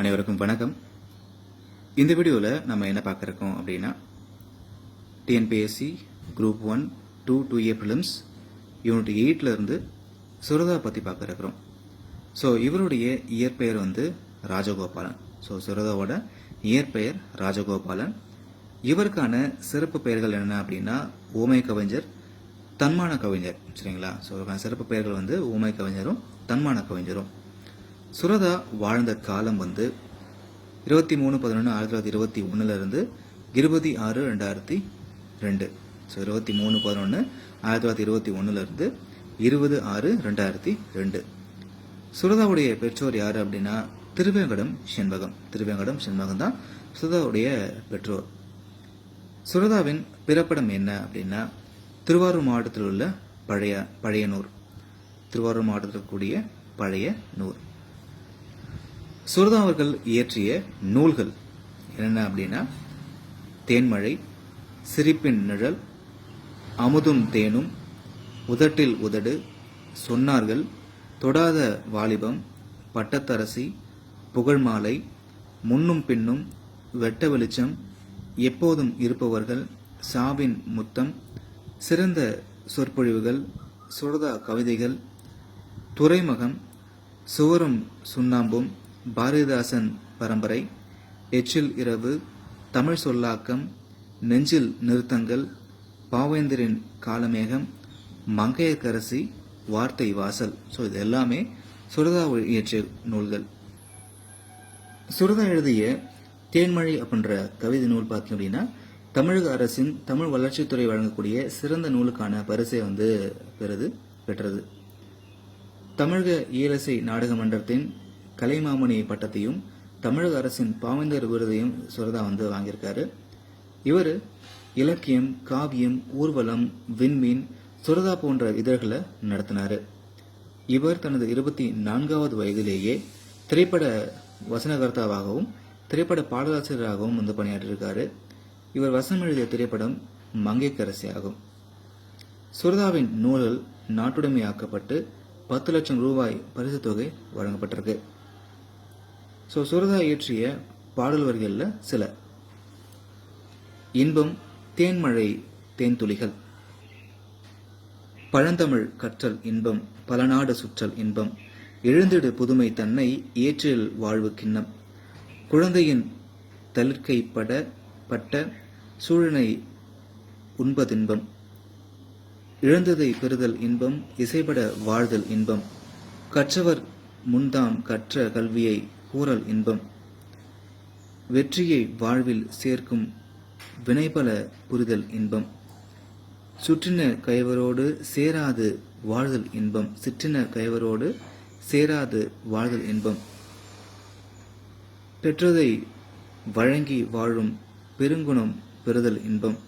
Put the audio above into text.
அனைவருக்கும் வணக்கம். இந்த வீடியோவில் நம்ம என்ன பார்க்குறோம் அப்படின்னா TNPSC group one two two A films unit எயிட்லேருந்து Suratha பற்றி பார்க்குறோம் ஸோ இவருடைய இயற்பெயர் வந்து ராஜகோபாலன். ஸோ சுரதாவோட இயற்பெயர் ராஜகோபாலன். இவருக்கான சிறப்பு பெயர்கள் என்ன அப்படின்னா ஓமை கவிஞர் தன்மான கவிஞர். சரிங்களா? ஸோ இவருக்கான சிறப்பு பெயர்கள் வந்து ஓமை கவிஞரும் தன்மான கவிஞரும். சுரதா வாழ்ந்த காலம் வந்து இருபத்தி மூணு பதினொன்று ஆயிரத்தி தொள்ளாயிரத்தி இருபத்தி ஒன்றுலேருந்து இருபத்தி ஆறு ரெண்டாயிரத்தி ரெண்டு. ஸோ இருபத்தி மூணு பதினொன்று ஆயிரத்தி தொள்ளாயிரத்தி இருபத்தி ஒன்றுலேருந்து இருபது ஆறு ரெண்டாயிரத்தி ரெண்டு. சுரதாவுடைய பெற்றோர் யார் அப்படின்னா திருவேங்கடம் செண்பகம். திருவேங்கடம் செண்பகம் தான் சுரதாவுடைய பெற்றோர். சுரதாவின் பிறப்பிடம் என்ன அப்படின்னா திருவாரூர் மாவட்டத்தில் உள்ள பழைய பழையனூர். திருவாரூர் மாவட்டத்தில் இருக்கக்கூடிய பழைய நூர். சுரதா அவர்கள் இயற்றிய நூல்கள் என்னென்ன அப்படின்னா தேன்மழை சிரிப்பின் நிழல் அமுதும் தேனும் உதட்டில் உதடு சொன்னார்கள் தொடாத வாலிபம் பட்டத்தரசி புகழ்மாலை முன்னும் பின்னும் வெட்ட வெளிச்சம் எப்போதும் இருப்பவர்கள் சாவின் முத்தம் சிறந்த சொற்பொழிவுகள் சுரதா கவிதைகள் துறைமுகம் சுவரும் சுண்ணாம்பும் பாரதிதாசன் பரம்பரை எச்சில் இரவு தமிழ் சொல்லாக்கம் நெஞ்சில் நிறுத்தங்கள் பாவேந்தரின் காலமேகம் மங்கையர்கரசி வார்த்தை வாசல். ஸோ இது எல்லாமே சுரதா இயற்றிய நூல்கள். சுரதா எழுதிய தேன்மழை அப்படின்ற கவிதை நூல் பார்த்தீங்க அப்படின்னா தமிழக அரசின் தமிழ் வளர்ச்சித்துறை வழங்கக்கூடிய சிறந்த நூலுக்கான பரிசை வந்து பெறுது பெற்றது. தமிழக ஈரசை நாடக மன்றத்தின் கலைமாமணி பட்டத்தையும் தமிழக அரசின் பாவேந்தர் விருதையும் சுரதா வந்து வாங்கியிருக்காரு. இவர் இலக்கியம் காவியம் ஊர்வலம் விண்மீன் சுரதா போன்ற இதழ்களை நடத்தினார். இவர் தனது இருபத்தி நான்காவது வயதிலேயே திரைப்பட வசனகர்த்தாவாகவும் திரைப்பட பாடலாசிரியராகவும் வந்து பணியாற்றியிருக்காரு. இவர் வசனம் எழுதிய திரைப்படம் மங்கைக்கரசி ஆகும் சுரதாவின் நூல்கள் நாட்டுடைமையாக்கப்பட்டு பத்து லட்சம் ரூபாய் பரிசு தொகை வழங்கப்பட்டிருக்கு. ஸோ சுரதா இயற்றிய பாடல் வரிகளில் சில. இன்பம் தேன்மழை தேன்துளிகள். பழந்தமிழ் கற்றல் இன்பம் பல நாடு சுற்றல் இன்பம். எழுந்திடு புதுமை தன்னை ஏற்றில் வாழ்வு கிண்ணம். குழந்தையின் தளிர்க்கைப்பட பட்ட சூழனை உண்பதின்பம். இழந்ததை பெறுதல் இன்பம் இசைபட வாழ்தல் இன்பம். கற்றவர் முன்தாம் கற்ற கல்வியை கூறல் இன்பம். வெற்றியை வாழ்வில் சேர்க்கும் வினைபல புரிதல் இன்பம். சுற்றின கைவரோடு சேராது வாழ்தல் இன்பம். சிற்றின கைவரோடு சேராது வாழ்தல் இன்பம். பெற்றதை வழங்கி வாழும் பெருங்குணம் பெறுதல் இன்பம்.